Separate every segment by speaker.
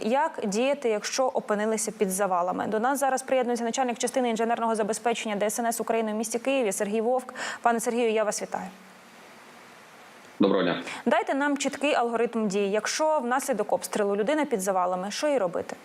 Speaker 1: Як діяти, якщо опинилися під завалами? До нас зараз приєднується начальник частини інженерного забезпечення ДСНС України в місті Києві Сергій Вовк. Пане Сергію, я вас вітаю.
Speaker 2: Доброго дня.
Speaker 1: Дайте нам чіткий алгоритм дій. Якщо внаслідок обстрілу людина під завалами, що їй робити?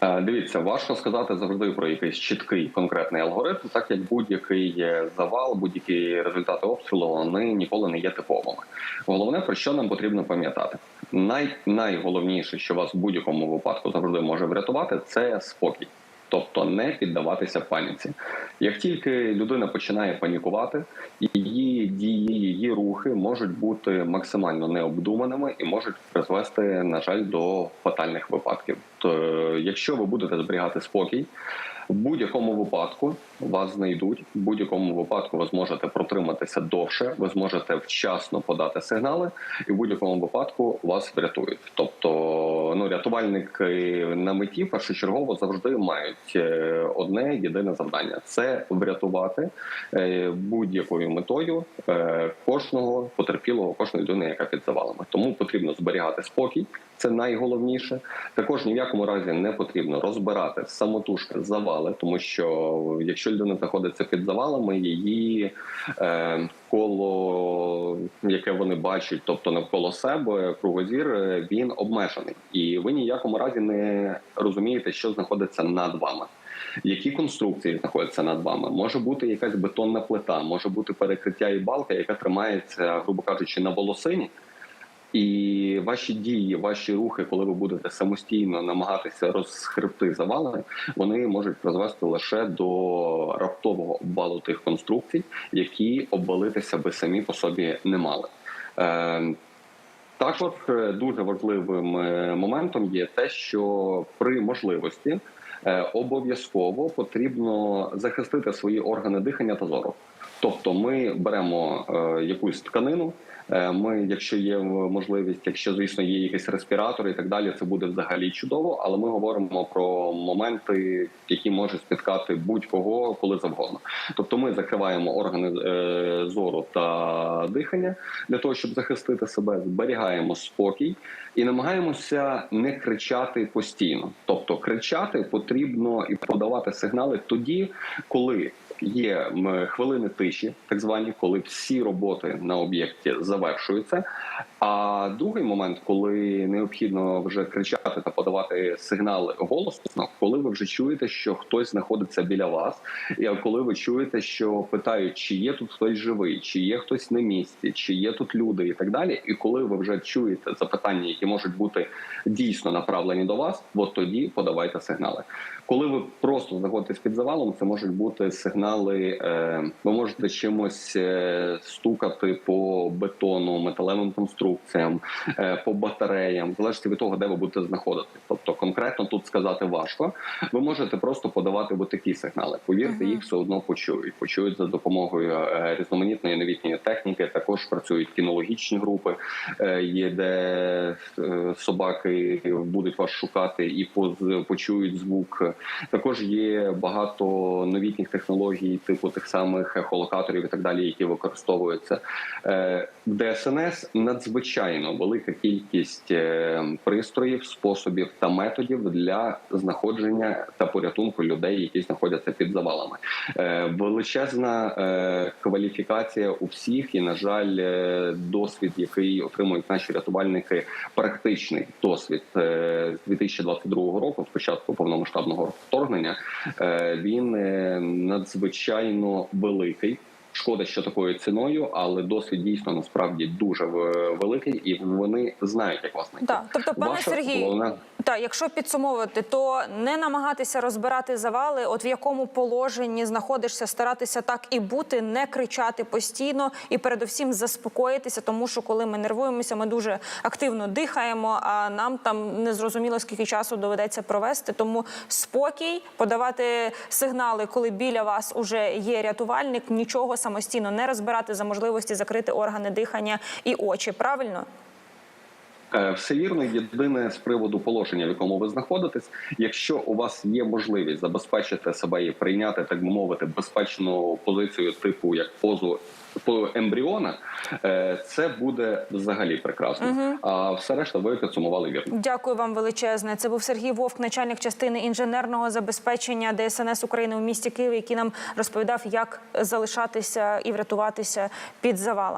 Speaker 2: Е, Дивіться, важко сказати завжди про якийсь чіткий конкретний алгоритм, так як будь-який завал, будь-які результати обстрілу вони ніколи не є типовими. Головне про що нам потрібно пам'ятати, най найголовніше, що вас в будь-якому випадку завжди може врятувати, це спокій. Тобто не піддаватися паніці. Як тільки людина починає панікувати, її дії, її рухи можуть бути максимально необдуманими і можуть призвести, на жаль, до фатальних випадків. То, е, якщо ви будете зберігати спокій, в будь-якому випадку вас знайдуть. В будь-якому випадку ви зможете протриматися довше, ви зможете вчасно подати сигнали, і в будь-якому випадку вас врятують. Тобто, ну рятувальники на меті першочергово завжди мають е, одне єдине завдання: це врятувати е, будь-якою метою кожного потерпілого, кожної людини, яка під завалами. Тому потрібно зберігати спокій. Це найголовніше. Також ні в якому разі не потрібно розбирати самотужки завали, тому що якщо людина знаходиться під завалами, її е, коло, яке вони бачать, тобто навколо себе, кругозір, е, він обмежений, і ви ні в якому разі не розумієте, що знаходиться над вами. Які конструкції знаходяться над вами? Може бути якась бетонна плита, може бути перекриття і балка, яка тримається, грубо кажучи, на волосині. І ваші дії, ваші рухи, коли ви будете самостійно намагатися розхребти завали, вони можуть призвести лише до раптового обвалу тих конструкцій, які обвалитися би самі по собі не мали. Е, також е, дуже важливим е, моментом є те, що при можливості обов'язково потрібно захистити свої органи дихання та зору. Тобто, ми беремо е, якусь тканину. е, Ми, якщо є можливість, якщо звісно є якийсь респіратор і так далі, це буде взагалі чудово. Але ми говоримо про моменти, які можуть спіткати будь-кого коли завгодно. Тобто, ми закриваємо органи е, зору та дихання для того, щоб захистити себе, зберігаємо спокій і намагаємося не кричати постійно. Тобто, кричати потрібно і подавати сигнали тоді, коли є хвилини тиші, так звані, коли всі роботи на об'єкті завершуються. А другий момент, коли необхідно вже кричати та подавати сигнали голосно, коли ви вже чуєте, що хтось знаходиться біля вас, і коли ви чуєте, що питають, чи є тут хтось живий, чи є хтось на місці, чи є тут люди, і так далі. І коли ви вже чуєте запитання, які можуть бути дійсно направлені до вас, от тоді подавайте сигнали. Коли ви просто знаходитесь під завалом, це можуть бути сигнали. Е, ви можете чимось е, стукати по бетону, металевим конструкціям, е, по батареям, залежить від того, де ви будете знаходитися. Тобто, конкретно тут сказати важко. Ви можете просто подавати от такі сигнали. Повірте, їх все одно почують. Почують за допомогою різноманітної новітньої техніки. Також працюють кінологічні групи, є де собаки будуть вас шукати і почують звук. Також є багато новітніх технологій, типу тих самих ехолокаторів і так далі, які використовуються. Е, В ДСНС надзвичайно велика кількість е, пристроїв, способів та методів для знаходження та порятунку людей, які знаходяться під завалами. Е, Величезна е, кваліфікація у всіх, і на жаль, е, досвід, який отримують наші рятувальники, практичний досвід е, з 2022 року, з початку повномасштабного вторгнення, е, він е, надзвичайно великий. Шкода, що такою ціною, але досвід дійсно насправді дуже великий, і вони знають, як вас знайти.
Speaker 1: Так, тобто, пане
Speaker 2: Ваша
Speaker 1: Сергій,
Speaker 2: головна
Speaker 1: Так, якщо підсумовувати, то не намагатися розбирати завали, от в якому положенні знаходишся, старатися так і бути, не кричати постійно і передусім заспокоїтися, тому що коли ми нервуємося, ми дуже активно дихаємо, а нам там не зрозуміло скільки часу доведеться провести. Тому спокій, подавати сигнали, коли біля вас уже є рятувальник, нічого самостійно не розбирати за можливості закрити органи дихання і очі. Правильно?
Speaker 2: Е, Все вірно. Єдине з приводу положення, в якому ви знаходитесь. Якщо у вас є можливість забезпечити себе і прийняти, так би мовити, безпечну позицію, типу як позу по ембріона, е, це буде взагалі прекрасно. А все решта ви підсумували вірно.
Speaker 1: Дякую вам величезне. Це був Сергій Вовк, начальник частини інженерного забезпечення ДСНС України у місті Києві, який нам розповідав, як залишатися і врятуватися під завалами.